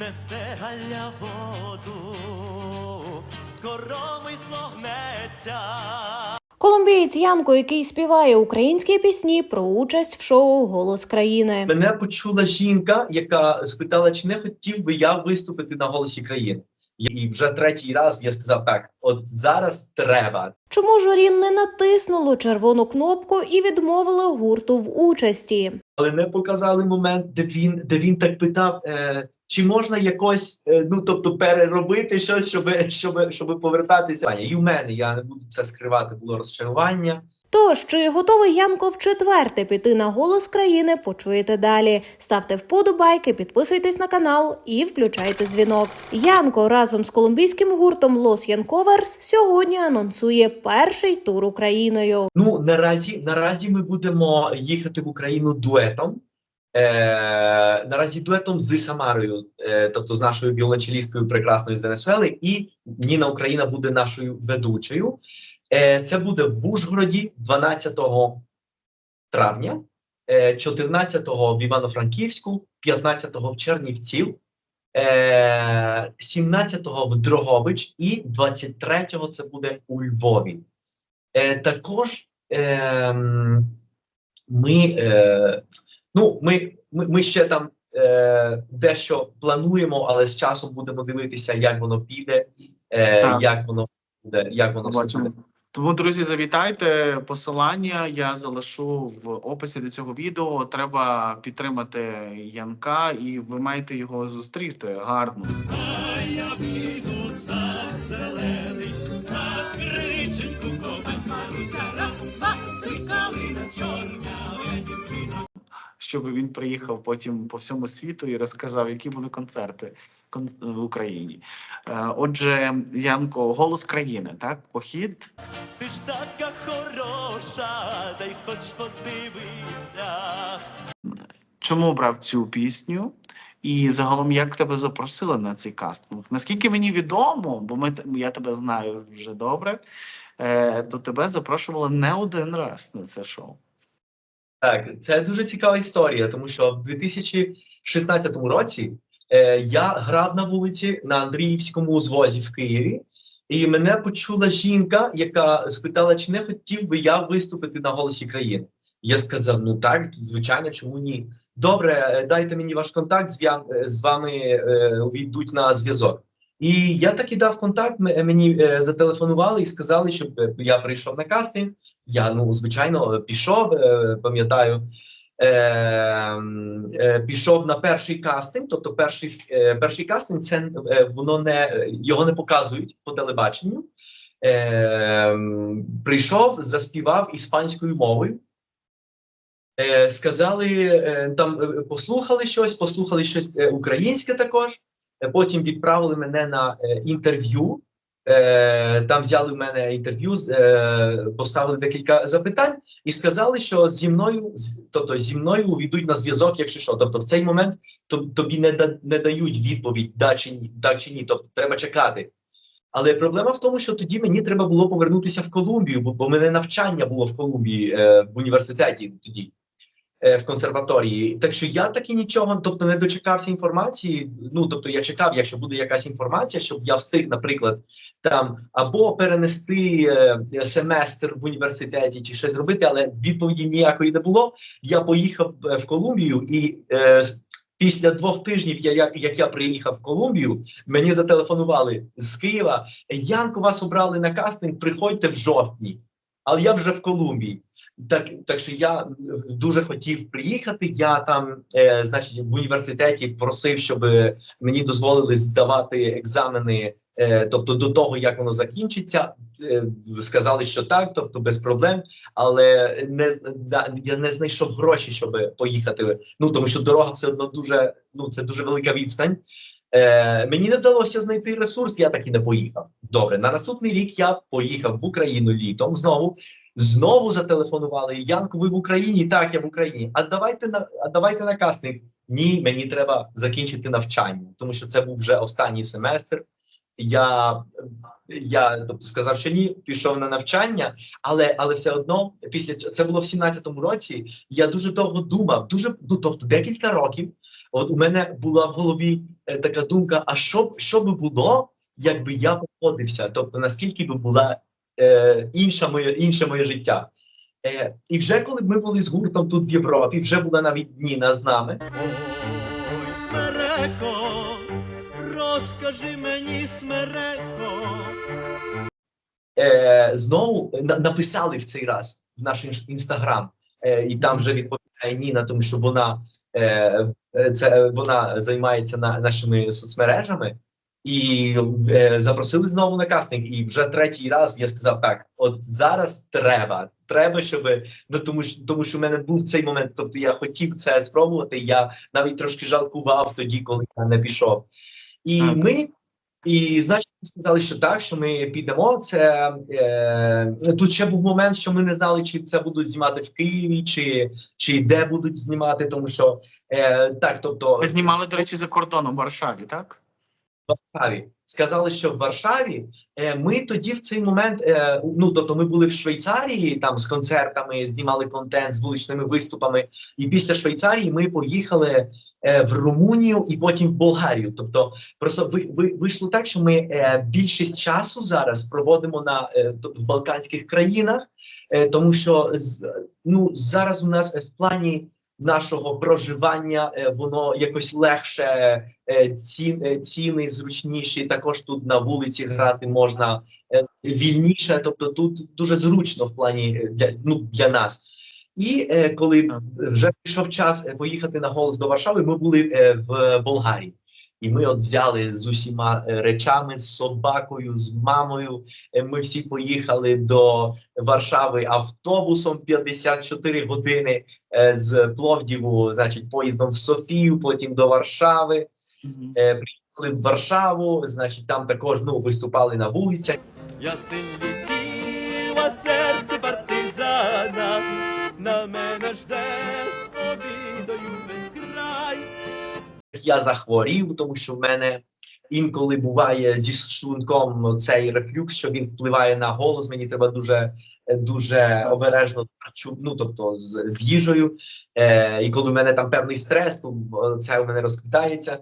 несе галя воду, коромисло гнеться. Колумбієць Янко, який співає українські пісні про участь в шоу Голос країни. Мене почула жінка, яка спитала, чи не хотів би я виступити на голосі країни. І вже третій раз я сказав так: от зараз треба. Чому журі не натиснуло червону кнопку і відмовило гурту в участі? Але не показали момент, де він де він так питав, е, чи можна якось, е, ну тобто, переробити щось, щоб, щоб, щоб повертатися. І в мене я не буду це скривати, було розчарування. Тож, чи готовий Янко вчетверте піти на голос країни, почуєте далі. Ставте вподобайки, підписуйтесь на канал і включайте дзвінок. Янко разом з колумбійським гуртом Los Янковерс сьогодні анонсує перший тур Україною. Ну наразі наразі ми будемо їхати в Україну дуетом. Е, наразі дуетом з Самарою, е, тобто з нашою віолончелісткою прекрасною з Венесуели, і Ніна Україна буде нашою ведучою. Е, це буде в Ужгороді 12 травня, е, 14-го в Івано-Франківську, 15-го в Чернівців, е, 17-го в Дрогобич і 23-го це буде у Львові. Е, також ем, ми, е, ну, ми, ми, ми ще там е, дещо плануємо, але з часом будемо дивитися, як воно піде, е, як воно буде, як воно все буде. Тому, друзі, завітайте. Посилання я залишу в описі до цього відео. Треба підтримати Янка, і ви маєте його зустріти гарно. Щоб він приїхав потім по всьому світу і розказав, які були концерти в Україні. Е, Отже, Янко, голос країни, так? Похід Ти ж така хороша, дай хоч подивиться. Чому обрав цю пісню? І загалом, як тебе запросили на цей кастинг? Наскільки мені відомо, бо ми я тебе знаю вже добре, е, то тебе запрошували не один раз на це шоу. Так, це дуже цікава історія, тому що в 2016 році е, я грав на вулиці на Андріївському узвозі в Києві, і мене почула жінка, яка спитала, чи не хотів би я виступити на голосі країни. Я сказав: ну так, звичайно, чому ні? Добре, е, дайте мені ваш контакт, зв'я- е, з вами е, увійдуть на зв'язок. І я так і дав контакт. Мені е, зателефонували і сказали, щоб е, я прийшов на кастинг. Я ну звичайно пішов, е, пам'ятаю. Е, е, пішов на перший кастинг. Тобто, перший е, перший кастинг це е, воно не його не показують по телебаченню. Е, прийшов, заспівав іспанською мовою. Е, сказали е, там, е, послухали щось, послухали щось е, українське також. Е, Потім відправили мене на е, інтерв'ю. Е, там взяли в мене інтерв'ю, поставили декілька запитань і сказали, що зі мною, тобто зі мною увійдуть на зв'язок, якщо що. Тобто, в цей момент тобі не, да, не дають відповідь, да чи ні, так чи ні. Тобто треба чекати. Але проблема в тому, що тоді мені треба було повернутися в Колумбію, бо, в мене навчання було в Колумбії в університеті тоді. Е, В консерваторії, так що я таки нічого, тобто не дочекався інформації. Ну тобто я чекав, якщо буде якась інформація, щоб я встиг, наприклад, там або перенести е, семестр в університеті чи щось зробити, але відповіді ніякої не було. Я поїхав е, в Колумбію, і після двох тижнів, я, як, як я приїхав в Колумбію, мені зателефонували з Києва. Янко, вас обрали на кастинг, приходьте в жовтні. Але я вже в Колумбії. Так, так що я дуже хотів приїхати. Я там, е, значить, в університеті просив, щоб мені дозволили здавати екзамени, е, тобто до того, як воно закінчиться. Е, сказали, що так, тобто без проблем. Але не да, я не знайшов гроші, щоб поїхати. Ну тому що дорога все одно дуже ну це дуже велика відстань. Е, мені не вдалося знайти ресурс, я так і не поїхав. Добре, на наступний рік я поїхав в Україну літом. Знову знову зателефонували. Янко, ви в Україні? Так, я в Україні. А давайте на а давайте на кастинг. Ні, мені треба закінчити навчання, тому що це був вже останній семестр. Я, я тобто сказав, що ні, пішов на навчання, але але все одно, після це було в 17-му році. Я дуже довго думав, дуже ну тобто декілька років. От у мене була в голові е, така думка: а що, б- що би було, якби я походився? Тобто, наскільки би була е, інша моє, інше моє життя? Е, і вже коли ми були з гуртом тут в Європі, вже була навіть Ніна з нами. Ой, смереко, розкажи мені, смереко. Е, знову на- написали в цей раз в наш інстаграм, е, і там вже відповідає Ніна, тому що вона е, е, це вона займається на нашими соцмережами. І е, запросили знову на кастинг. І вже третій раз я сказав: так, от зараз треба. Треба, щоб ну тому що тому, що в мене був цей момент. Тобто я хотів це спробувати. Я навіть трошки жалкував тоді, коли я не пішов. І Так. ми, і значить, сказали, що так, що ми підемо. Це е, тут ще був момент, що ми не знали, чи це будуть знімати в Києві, чи, чи де будуть знімати, тому що е, так, тобто Ви знімали, до речі, за кордоном в Варшаві, так? Варшаві. Сказали, що в Варшаві е, ми тоді в цей момент, е, ну тобто, ми були в Швейцарії там з концертами, знімали контент з вуличними виступами. І після Швейцарії ми поїхали е, в Румунію і потім в Болгарію. Тобто, просто ви, ви вийшло так, що ми е, більшість часу зараз проводимо на е, в Балканських країнах, е, тому що з- ну зараз у нас е, в плані. Нашого проживання е, воно якось легше е, ці, е, ціни зручніші. Також тут на вулиці грати можна вільніше. Тобто тут дуже зручно в плані для, ну, для нас. І е, коли вже прийшов час поїхати на голос до Варшави, ми були е, в Болгарії. І ми от взяли з усіма е, речами, з собакою, з мамою. Е, Ми всі поїхали до Варшави автобусом 54 години е, з Пловдіву, значить, поїздом в Софію, потім до Варшави. Мгм. Е, приїхали в Варшаву, значить, там також ну, виступали на вулицях. Я син лісів, а серце партизана, на мене жде Я захворів, тому що в мене інколи буває зі шлунком цей рефлюкс, що він впливає на голос. Мені треба дуже, е, дуже обережно ну, тобто з, з їжею. Е, і коли в мене там певний стрес, то е, це у мене розквітається.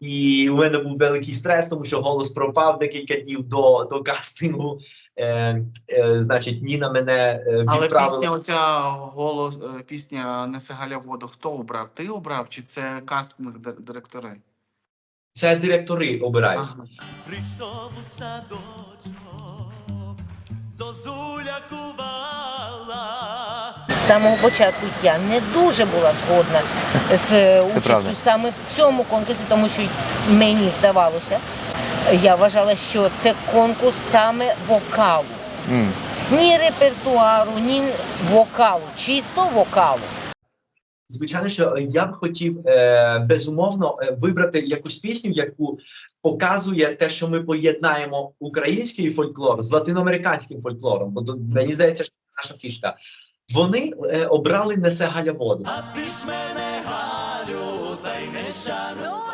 І у мене був великий стрес, тому що голос пропав декілька днів до, до кастингу. Е, е, значить, Ніна мене е, Але відправила. пісня, оця голос, е, пісня Несе Галя воду, хто обрав? Ти обрав чи це кастинг директори? Це директори обирають. Ага. Прийшов у садочок, зозуля кувала. З самого початку я не дуже була згодна з е, участю саме в цьому конкурсі, тому що мені здавалося, я вважала, що це конкурс саме вокалу. М. Ні репертуару, ні вокалу, чисто вокалу. Звичайно, що я б хотів е, безумовно е, вибрати якусь пісню, яку показує те, що ми поєднаємо український фольклор з латиноамериканським фольклором. Бо мені здається, що це наша фішка. Вони е, обрали несе Галя воду. А ти ж мене Галю, та й не шану.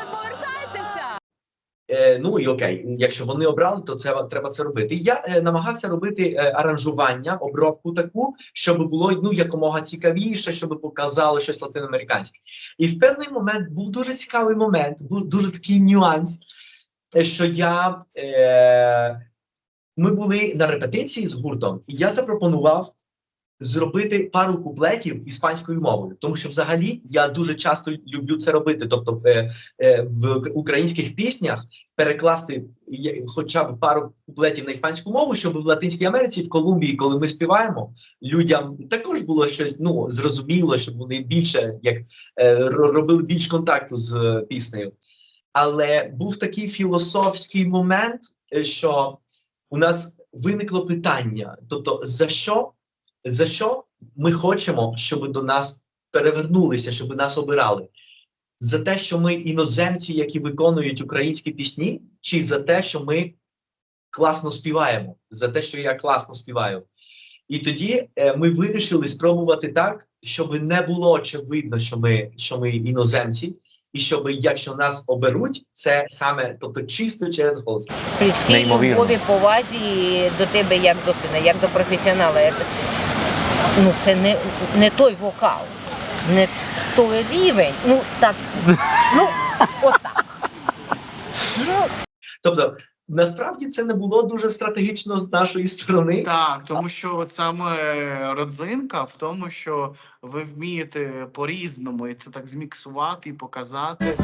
Е, ну і окей, якщо вони обрали, то це треба це робити. Я е, намагався робити е, аранжування, обробку таку, щоб було ну якомога цікавіше, щоб показало щось латиноамериканське. І в певний момент був дуже цікавий момент, був дуже такий нюанс, що я е, ми були на репетиції з гуртом, і я запропонував зробити пару куплетів іспанською мовою, тому що взагалі я дуже часто люблю це робити. Тобто е, е, в українських піснях перекласти хоча б пару куплетів на іспанську мову, щоб в Латинській Америці, в Колумбії, коли ми співаємо, людям також було щось ну зрозуміло, щоб вони більше як е, робили більш контакту з е, піснею. Але був такий філософський момент, е, що у нас виникло питання: тобто, за що, за що ми хочемо, щоб до нас перевернулися, щоб нас обирали? За те, що ми іноземці, які виконують українські пісні, чи за те, що ми класно співаємо, за те, що я класно співаю. І тоді е, ми вирішили спробувати так, щоб не було очевидно, що ми, що ми іноземці, і щоб якщо нас оберуть, це саме тобто чисто через голос. При всій любові, повазі до тебе як до сина, як до професіонала. Ну, це не, не той вокал. не той рівень. Ну так, ну ось так. Ну, Тобто, насправді це не було дуже стратегічно з нашої сторони. Так, тому що от саме родзинка в тому, що ви вмієте по-різному і це так зміксувати і показати.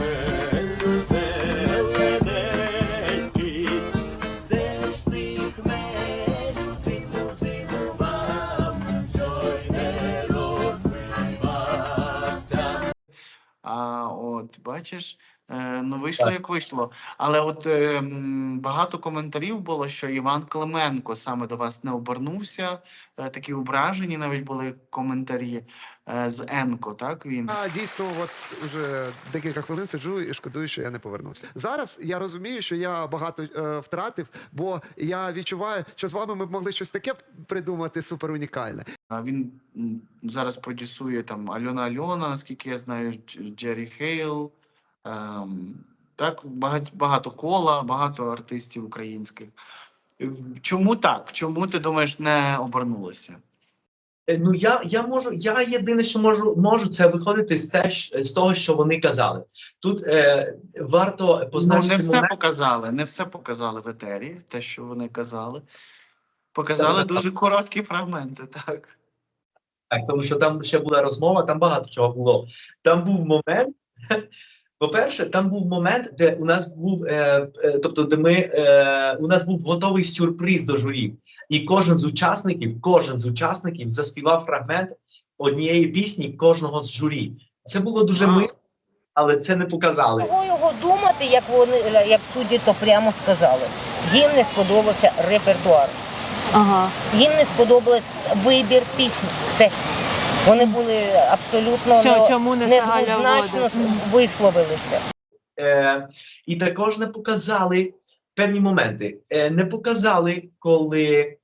Бачиш, е, ну вийшло як вийшло. Але от е, багато коментарів було, що Іван Клименко саме до вас не обернувся. Е, такі ображені навіть були коментарі е, з Енко. Так він Я дійсно, от вже декілька хвилин сиджу і шкодую, що я не повернувся. Зараз я розумію, що я багато е, втратив, бо я відчуваю, що з вами ми б могли щось таке придумати супер унікальне. А Він зараз продюсує там Альона Альона, наскільки я знаю, Джері Хейл. Ем, так, багато, багато кола, багато артистів українських. Чому так? Чому ти думаєш, не обернулося? Е, Ну я, я можу, я єдине, що можу, можу це виходити з те, з того, що вони казали. Тут е, варто Ну, не все момент, показали, не все показали в етері, те, що вони казали. Показали Так, так. дуже короткі фрагменти, так. Так, тому що там ще була розмова, там багато чого було. Там був момент. По-перше, там був момент, де у нас був, е, е, тобто, де ми е, у нас був готовий сюрприз до журі, і кожен з учасників, кожен з учасників заспівав фрагмент однієї пісні кожного з журі. Це було дуже мило, але це не показали. Чого його думати, як вони як судді то прямо сказали. Їм не сподобався репертуар. Ага. Їм не сподобався вибір пісні. Все. Вони були абсолютно Що, не- чому не Галя недвозначно висловилися. Е, і також не показали певні моменти. Е, не показали, коли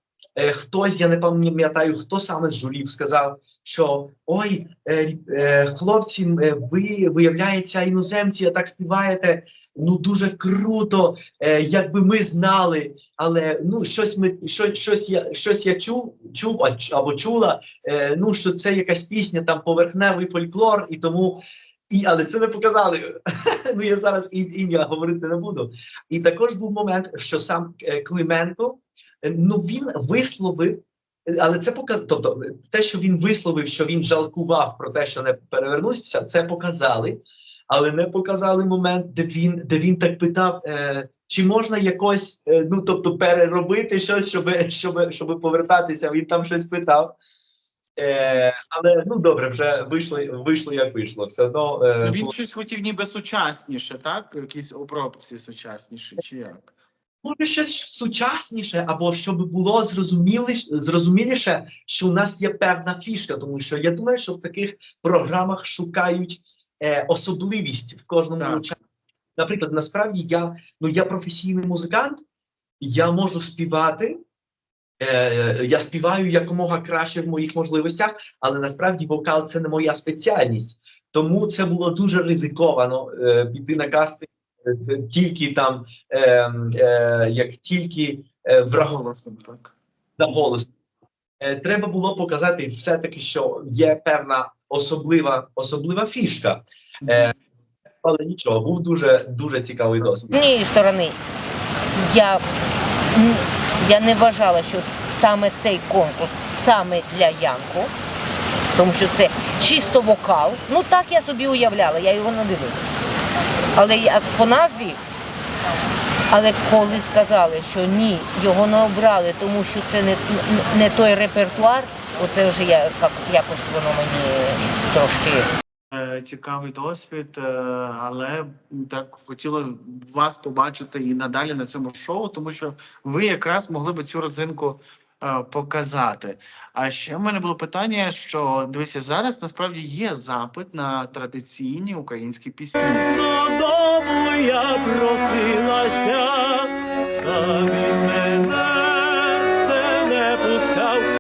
хтось, я не пам'ятаю, хто саме з журів сказав, що ой, е, е, хлопці, е, ви виявляється, іноземці, а так співаєте. Ну дуже круто, е, якби ми знали, але ну щось ми щось, щось я щось я чув, чув або чула. Е, ну що це якась пісня, там поверхневий фольклор, і тому. І, але це не показали. ну я зараз ім'я говорити не буду. І також був момент, що сам е, Клименко, е, ну він висловив, е, але це показ, тобто е, те, що він висловив, що він жалкував про те, що не перевернувся, це показали, але не показали момент, де він, де він так питав. Е, чи можна якось, е, ну тобто, переробити щось, щоб, щоб, щоб повертатися? Він там щось питав. Е, але ну добре, вже вийшло, вийшло як вийшло. Все одно е, Він було- щось хотів ніби сучасніше, так? Якісь обробці сучасніші, чи як? Може щось сучасніше, або щоб було зрозуміліше, що у нас є певна фішка, тому що я думаю, що в таких програмах шукають е, особливість в кожному Так. учаснику. Наприклад, насправді я ну я професійний музикант, я можу співати. Е, я співаю якомога краще в моїх можливостях, але насправді вокал це не моя спеціальність. Тому це було дуже ризиковано е, піти на кастинг е, тільки там, е, е, як тільки е, голосом, так. за голос. Е, треба було показати все-таки, що є певна особлива, особлива фішка. Е, але нічого, був дуже дуже цікавий З досвід. однієї сторони, я, я не вважала, що саме цей конкурс саме для Янку, тому що це чисто вокал. Ну так я собі уявляла, я його не дивилася. Але по назві, але коли сказали, що ні, його не обрали, тому що це не, не той репертуар, оце вже я, як, якось воно мені трошки. Е, Цікавий досвід, е, але так хотіла вас побачити і надалі на цьому шоу, тому що ви якраз могли би цю родзинку е, показати. А ще в мене було питання: що дивися, зараз насправді є запит на традиційні українські пісні. Додому я просилася, та він мене все не пускав.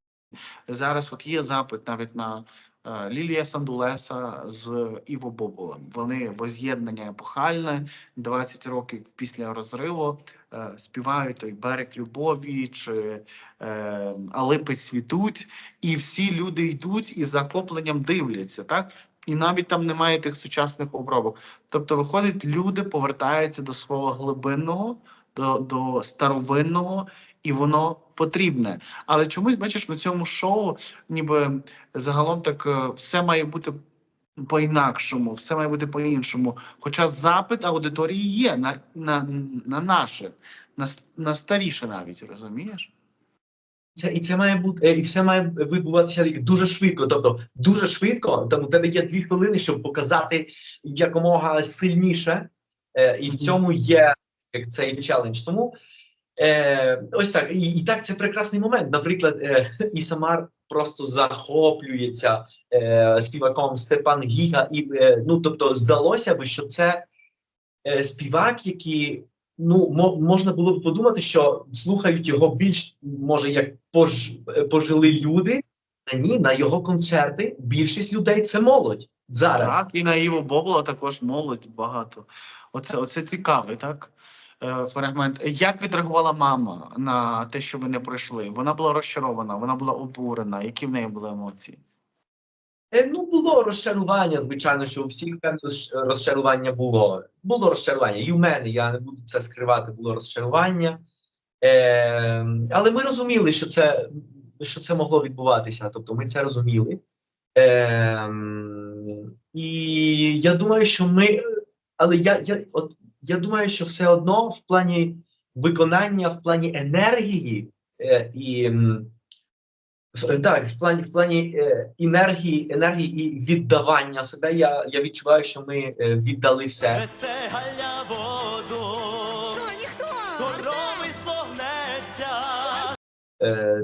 Зараз от є запит навіть на Лілія Сандулеса з Іво Боболем. Вони воз'єднання епохальне 20 років після розриву е, співають той берег любові чи е, Алипи світуть, і всі люди йдуть і захопленням дивляться. Так І навіть там немає тих сучасних обробок. Тобто, виходить, люди повертаються до свого глибинного, до, до старовинного, і воно потрібне. Але чомусь, бачиш, на цьому шоу, ніби загалом так е, все має бути по-інакшому, все має бути по-іншому. Хоча запит аудиторії є на, на, на наше, на, на старіше навіть, розумієш? Це і це має бути, е, і все має відбуватися дуже швидко. Тобто, дуже швидко, там у тебе є дві хвилини, щоб показати якомога сильніше, е, і в цьому є як цей челендж. Тому е, ось так. І, і так це прекрасний момент. Наприклад, е, Ісамар просто захоплюється е, співаком Степан Гіга, і е, ну тобто здалося би, що це е, співак, який ну можна було б подумати, що слухають його більш може як пож, е, пожили люди. А ні, на його концерти більшість людей це молодь зараз. Так, і на Іво Бобола також молодь багато. Оце, оце цікавий, так? Е, Фрагмент. Як відреагувала мама на те, що ви не пройшли? Вона була розчарована, вона була обурена. Які в неї були емоції? Е, Ну, було розчарування, звичайно, що у всіх певне розчарування було. Було розчарування. І в мене, я не буду це скривати, було розчарування. Е, але ми розуміли, що це, що це могло відбуватися. Тобто ми це розуміли. Е, і я думаю, що ми. Але я, я, от, я думаю, що все одно в плані виконання, в плані енергії е, і. Так, в плані в плані е, енергії, енергії і віддавання себе. Я, я відчуваю, що ми е, віддали все.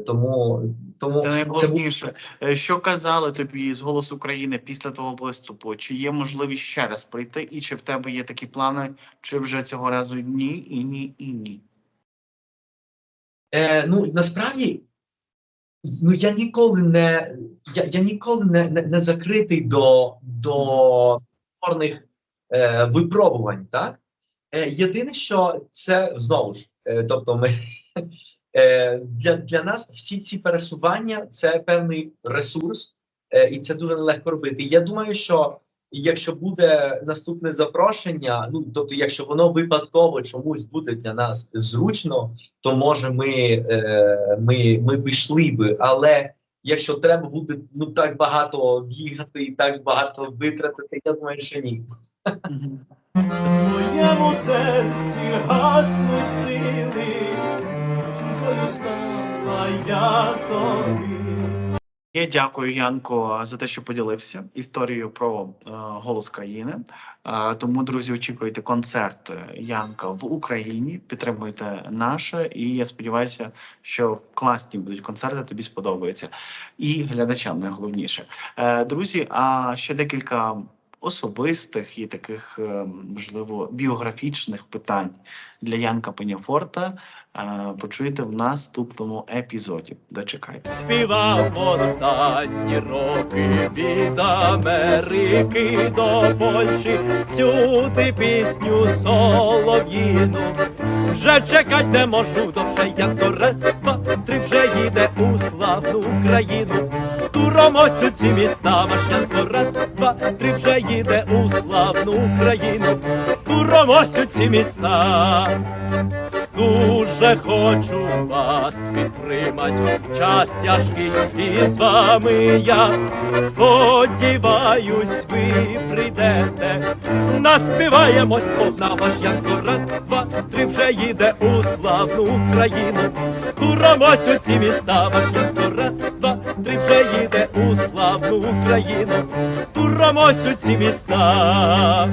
Тому тому Це це найголовніше. Е, Що казали тобі з «Голос України» після твого виступу? Чи є можливість ще раз прийти, і чи в тебе є такі плани, чи вже цього разу ні, і ні, і ні? е, ну насправді. Ну я ніколи не я, я ніколи не, не, не закритий до, до спорних е, випробувань. Так е, єдине, що це знову ж, е, тобто, ми е, для, для нас всі ці пересування це певний ресурс, е, і це дуже нелегко робити. Я думаю, що якщо буде наступне запрошення, ну тобто, якщо воно випадково чомусь буде для нас зручно, то може ми, е, ми, ми пішли би. Але якщо треба буде ну так багато бігати і так багато витратити, я думаю, що ні. Моєму серці гаснуть сили, стала я тобі. Я дякую, Янко, за те, що поділився історією про е, голос країни. Е, тому, друзі, очікуйте концерт Янка в Україні. Підтримуйте наше, і я сподіваюся, що класні будуть концерти. Тобі сподобаються. І глядачам найголовніше. Е, друзі, а ще декілька особистих і таких, е, можливо, біографічних питань для Янка Пеняфорта е, почуєте в наступному епізоді. Дочекайтеся. Співав останні роки від Америки до Польщі цю ти пісню солов'їну. Вже чекать не можу довше, як до раз, три вже їде у славну Україну. Туром ось у ці міста Машенко, раз, два, три вже їде у славну Україну. Туром ось у ці міста. Дуже хочу вас підтримать в час тяжкий, і з вами я сподіваюсь, ви прийдете. Наспіваємось повна ваш Янко, раз, два, три вже їде у славну Україну. Турамось у ці міста ваш Янко, раз, два, три вже їде у славну Україну. Турамось у ці міста.